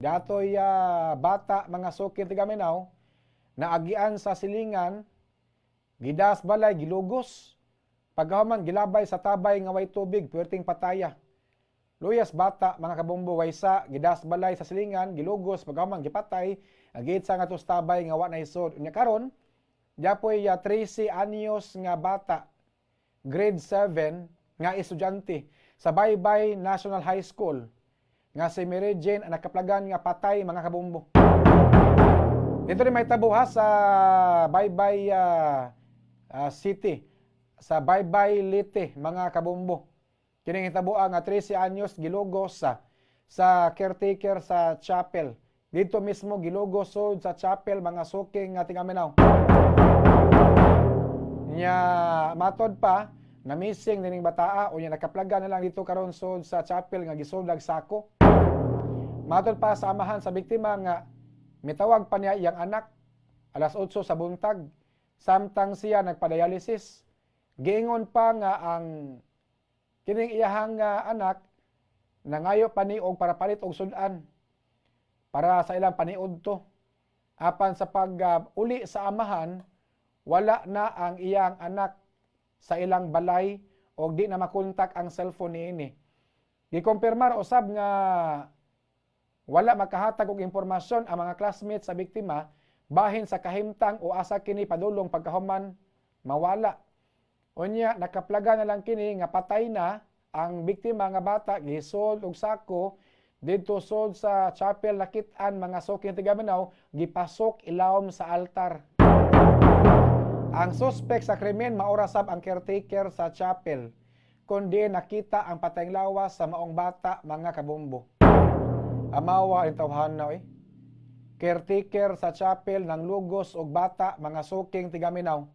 Datoy ah, bata mga sukit tigaminaw na agian sa silingan gidas balay gilugos paghuman gilabay sa tabay nga way tubig perting pataya. Luyas bata mga kabombo waysa gidas balay sa silingan gilugos paghuman gipatay agit sa ngatos tabay nga wa na isod. Unya karon Diapoy ya 13 anyos nga bata, grade 7 nga estudyante sa Baybay National High School nga si Mary Jane ang nakaplagan nga patay mga kabumbo. Dito rin may tabuha sa Baybay ah, ah, City, sa Baybay Lite mga kabumbo. Kining hitabuha nga 13 anyos gilugos sa sa caretaker sa chapel. Dito mismo gilugos sa chapel mga suking nga tingaminaw. Nya matod pa na missing dining bataa o nya nakaplaga na lang dito karon sud sa chapel nga gisundag sako. Matod pa sa amahan sa biktima nga mitawag pa niya iyang anak alas 8 sa buntag samtang siya nagpadialysis. Giingon pa nga ang kining iyahang nga anak nangayo pa ni og para palit og sudan para sa ilang paniud to. Apan sa pag uh, uli sa amahan, wala na ang iyang anak sa ilang balay o di na makontak ang cellphone niini. Gikumpirmar usab nga wala makahatag og impormasyon ang mga classmates sa biktima bahin sa kahimtang o asa kini padulong pagkahuman mawala. Unya nakaplaga na lang kini nga patay na ang biktima nga bata gisold og sako dito sod sa chapel nakit-an mga suking tigaminaw gipasok ilawom sa altar. Ang suspect sa krimen maorasab ang caretaker sa chapel kundi nakita ang patayng lawas sa maong bata mga kabumbo. Amawa ang tawhana eh. Caretaker sa chapel ng lugos og bata mga suking tigaminaw.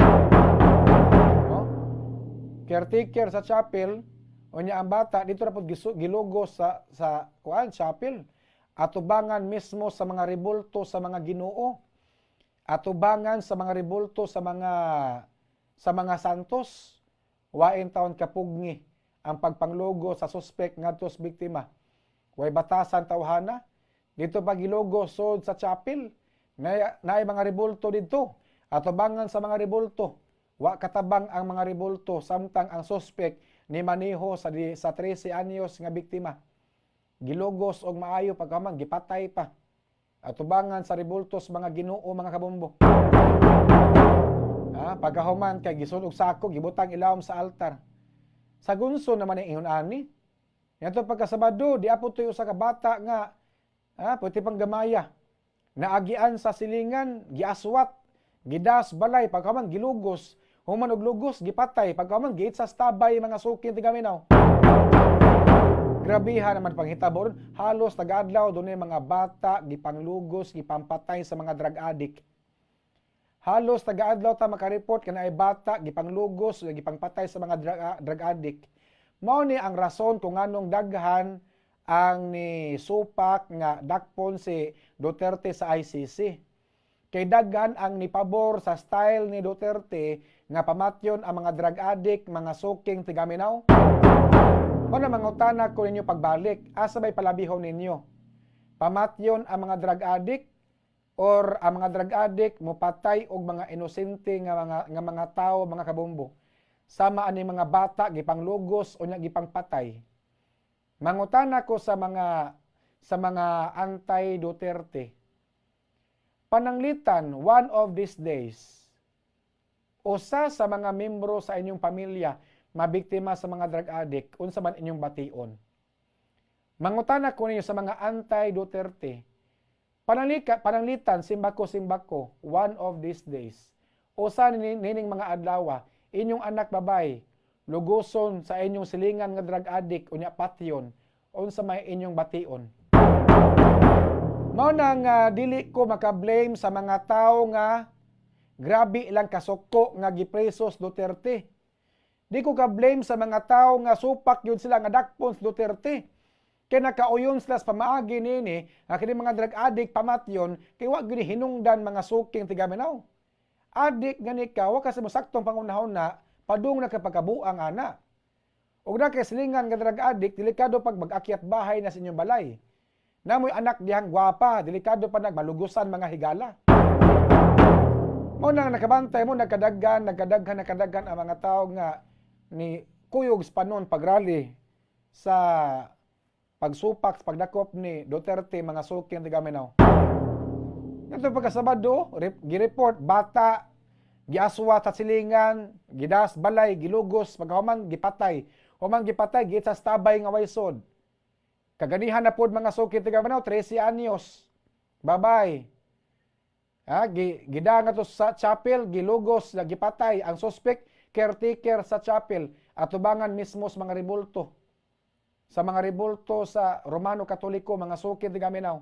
No? Caretaker sa chapel Unya ang bata dito ra pud gilugos sa sa kuan chapel atubangan mismo sa mga rebulto sa mga Ginoo. Atubangan sa mga rebulto sa mga sa mga santos. Wain taon kapugni ang pagpanglogo sa suspect ngadto sa biktima. Way batasan tawhana dito pa gilogo sod sa chapel. Na naay mga rebulto dito. Atubangan sa mga rebulto. Wa katabang ang mga rebulto samtang ang suspect ni Maniho sa, sa 13 anyos nga biktima. Gilugos og maayo pagkaman, gipatay pa. At tubangan sa ribultos mga ginoo mga kabombo. Ha, pagkahuman kay gisunog sako, gibutang ilawom sa altar. Sa gunso naman ang ingon ani. Yato pagkasabado, di apo tuyo sa kabata nga ha, puti pang gamaya. Naagian sa silingan, giaswat, gidas balay pagkaman gilugos Human og lugos gipatay pagkaman giit sa stabay mga sukin tigaminaw. Grabiha naman panghitabo ron. Halos tagadlaw doon mga bata gipanglugos, gipampatay sa mga drug addict. Halos tagadlaw ta makareport kana ay bata gipanglugos, gipangpatay sa mga drug, drug addict. Mao ni ang rason kung anong daghan ang ni supak nga dakpon si Duterte sa ICC. Kay daghan ang nipabor sa style ni Duterte nga pamatyon ang mga drug addict, mga suking tigaminaw? O na mangutana ko ninyo pagbalik, asa ba'y palabihon ninyo? Pamatyon ang mga drug addict or ang mga drug addict mupatay og mga inosente nga mga nga mga tao, mga kabumbo. Sama ani mga bata gipanglugos o nya gipangpatay. Mangutana ko sa mga sa mga anti Duterte. Pananglitan one of these days usa sa mga membro sa inyong pamilya mabiktima sa mga drug addict, unsa man inyong bation. Mangutana ko ninyo sa mga anti-Duterte, panalika, pananglitan, simbako-simbako, one of these days, usa nining mga adlawa, inyong anak babay, luguson sa inyong silingan nga drug addict, unya patyon, unsa may inyong bation. Mao nang uh, dili ko maka-blame sa mga tao nga Grabe ilang kasuko nga gipresos Duterte. Di ko ka blame sa mga tao nga supak yun sila nga dakpon Duterte. Kay nakauyon sila sa pamaagi nini, nga mga drug addict pamatyon, kay wa gini hinungdan mga suking tigaminaw. Adik nga ni ka, wa kasi mosaktong pangunahon na, padung na kapagkabuang ana. Ug na kay silingan nga drug addict, delikado pag mag-akyat bahay na sa inyong balay. Namoy anak dihang gwapa, delikado pa nagmalugusan mga higala. Mo nang nakabantay mo nagkadaggan, nagkadaghan, nagkadaghan ang mga tao nga ni kuyog sa panon pagrally sa pagsupak pagdakop ni Duterte mga suki ng Tigaminaw. Ito pagkasabado, rep- gireport bata giaswa sa silingan, gidas balay, gilugos, pagkahuman gipatay. Human gipatay giit sa tabay nga waysod. Kaganihan na pod mga suki tiga Manao 13 anyos. Babay. Ha, gi, gida nga to sa chapel, gilugos, gipatay ang suspect caretaker sa chapel at tubangan mismo sa mga rebulto. Sa mga rebulto sa Romano Katoliko, mga suki tiga Manao.